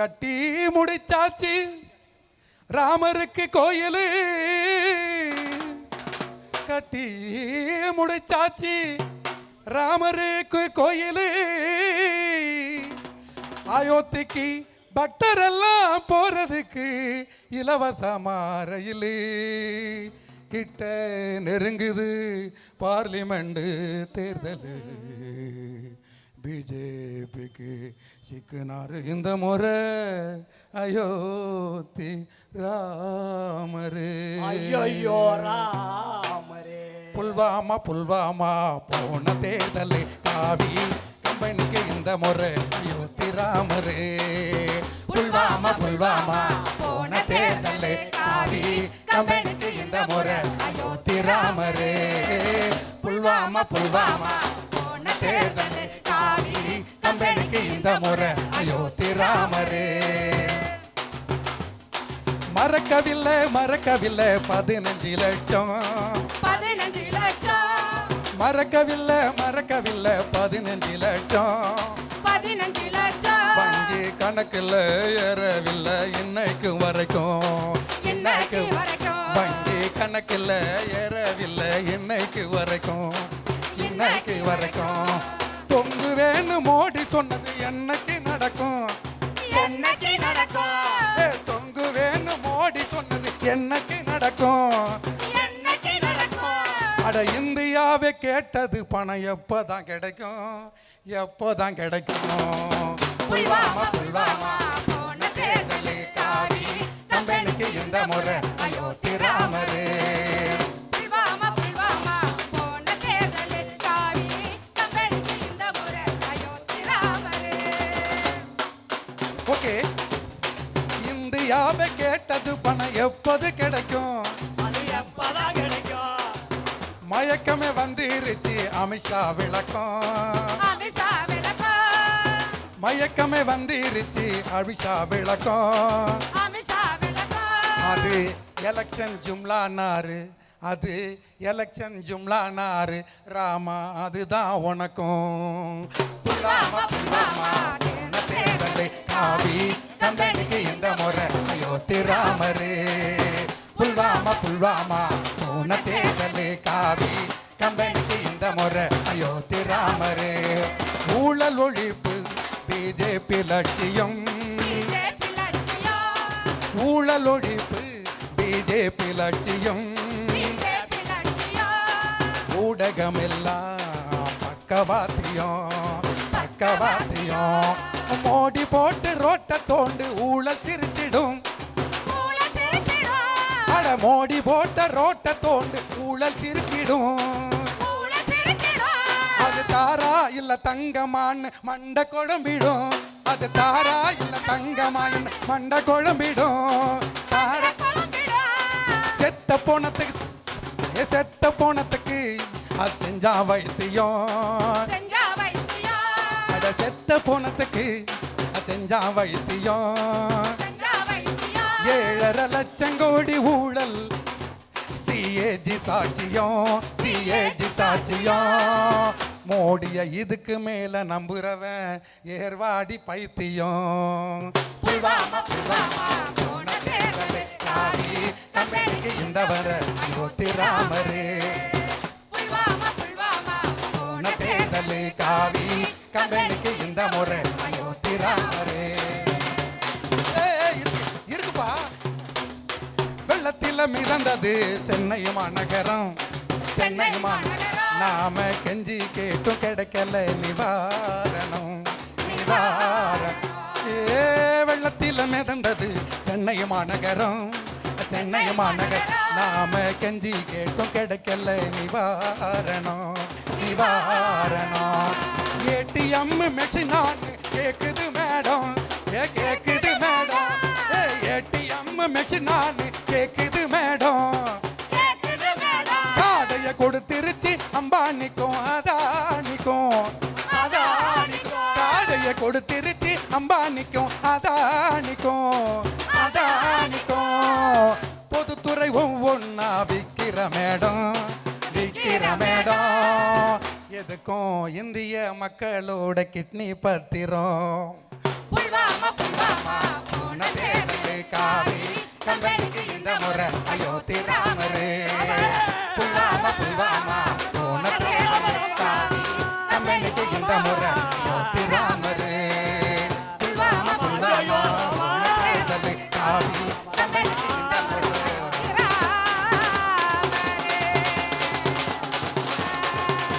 கட்டி முடிச்சாச்சு. ராமருக்கு கோயிலு. கட்டி முடிச்சாச்சு. ராமருக்கு கோயிலு. அயோத்திக்கு பக்தரெல்லாம் போறதுக்கு இலவசமா ரயிலு கிட்ட நெருங்குது பார்லிமெண்ட் தேர்தல். பிஜேபிக்கு சிக்குனாரு இந்த முறை. அயோத்தி ராமரு. ஐயோ ராமரே. புல்வாமா புல்வாமா போன தேர்தல் காவி. கம்பெனிக்கு இந்த முறை அயோத்தி ராமரு. புல்வாமா புல்வாமா போன தேர்தல் காவி. கம்பெனிக்கு இந்த முறை அயோத்தி ராமரு. புல்வாமா புல்வாமா போன தேர்தல் இந்த முறை. அயோத்தி ராமரு மறக்கவில்லை மறக்கவில்லை பதினஞ்சு லட்சம். பதினஞ்சு லட்சம். மறக்கவில்லை மறக்கவில்லை பதினஞ்சு லட்சம். பதினஞ்சு லட்சம். வங்கி கணக்கில் ஏறவில்லை இன்னைக்கு வரைக்கும். இன்னைக்கு வரைக்கும். வங்கி கணக்கில் ஏறவில்லை இன்னைக்கு வரைக்கும். இன்னைக்கு வரைக்கும். தொங்கு வேணும். மோடி சொன்னது என்னைக்கு நடக்கும்? என்னைக்கு நடக்கும்? ஏ, தொங்கு வேணும். மோடி சொன்னது என்னைக்கு நடக்கும்? என்னைக்கு நடக்கும்? அட இந்தியாவே கேட்டது பணம் எப்போதான் கிடைக்கும்? எப்போதான் கிடைக்கும்? புல்வாமா புல்வாமா போன தேர்தல் காவி கம்பெனிக்கு இந்த முறை அயோத்தி ராமரே. இந்தியாவை கேட்டது பணம் எப்போது கிடைக்கும்? அது எப்பதான் கிடைக்கும்? மயக்கமே வந்துருச்சு அமித்ஷா விளக்கம். விளக்கம். மயக்கமே வந்துருச்சு அமித்ஷா விளக்கம். விளக்கம். அது எலெக்ஷன் ஜும்லானாரு அது எலெக்ஷன் ஜும்லானாரு ராமா அதுதான் உனக்கும். புல்லாமா புல்லாமா தேர்தலை காவி. கம்பெனிக்கு இந்த முறை? அயோத்தி ராமரே புல்வாமா புல்வாமா போன தேர்தலை காவி. கம்பெனிக்கு இந்த முறை? அயோத்தி ராமரே ஊழல் ஒழிப்பு பிஜேபி லட்சியம். ஊழல் ஒழிப்பு பிஜேபி லட்சியம். பிஜேபி லட்சியம். ஊடகமெல்லாம் பக்கவாத்தியம் பக்கவாத்தியம். மோடி போட்டு ரோட்ட தோண்டு ஊழல் சிரிச்சிடும். அட மோடி போட்ட ரோட்ட தோண்டு ஊழல் சிரிச்சிடும். அது தாரா இல்ல தங்கமான்னு மண்ட குழம்பிடும். அது தாரா இல்ல தங்கமா என்ன மண்ட குழம்பிடும். செத்த போனத்துக்கு செத்த போனத்துக்கு அது செஞ்சா வைத்தியம். அட செத்த போனத்துக்கு செஞ்சா வைத்தியம் ஏழரை லட்சம் கோடி ஊழல். சிஏஜி சாட்சியம் சிஏஜி சாட்சியம் மோடிய இதுக்கு மேல நம்புறவன் ஏர்வாடி பைத்தியம் இந்த வர ராமரே. காவி கம்பெனிக்கு இந்த முறை அயோத்தி ராமரே ஏய், இருக்கு, இருக்குப்பா. வெள்ளத்தில மிதந்தது சென்னை மாநகரம் சென்னை மாநகரம் நாம கெஞ்சி கேட்டும் கிடைக்கல நிவாரணம். நிவாரணம். ஏ வெள்ளத்தில மிதந்தது சென்னை மாநகரம் சென்னை மாநகரம் நாம கெஞ்சி கேட்டும் கிடைக்கல நிவாரணம். நிவாரணம். ஏடிஎம் மெஷினான்னு கேக்குது மேடம். ஏ கேக்குது மேடம். ஏடிஎம் மெஷினான்னு கேக்குது மேடம். கேக்குது மேடம். காடைய கொடுத்திருச்சு அம்பானிக்கும் அதானிக்கும். காடைய கொடுத்திருச்சு அம்பானிக்கும் அதானிக்கும். அதானிக்கும். பொதுத்துறை ஒவ்வொன்னா விக்கிற மேடம். விக்கிற மேடம். எதுக்கும் இந்திய மக்களோட கிட்னி பத்திரம். போன தேர்தலுக்காக கம்பெனிக்கு இந்த முறை அயோத்திரா.